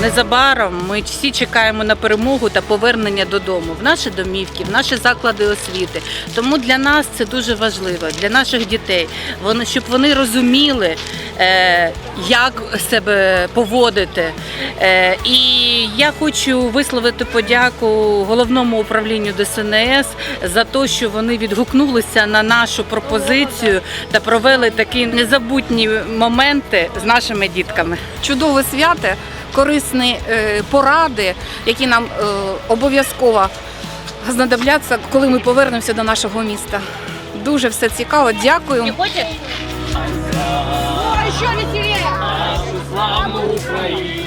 незабаром ми всі чекаємо на перемогу та повернення додому в наші домівки, в наші заклади освіти. Тому для нас це дуже важливо, для наших дітей. Щоб вони розуміли, як себе поводити. Е, і я хочу висловити подяку головному управлінню ДСНС за те, що вони відгукнулися на нашу пропозицію та провели такі незабутні моменти з нашими дітками. чудове свято, корисні е, поради, які нам е, обов'язково знадобляться, коли ми повернемося до нашого міста. Дуже все цікаво. Дякую еще веселее! Нашу славную Украину!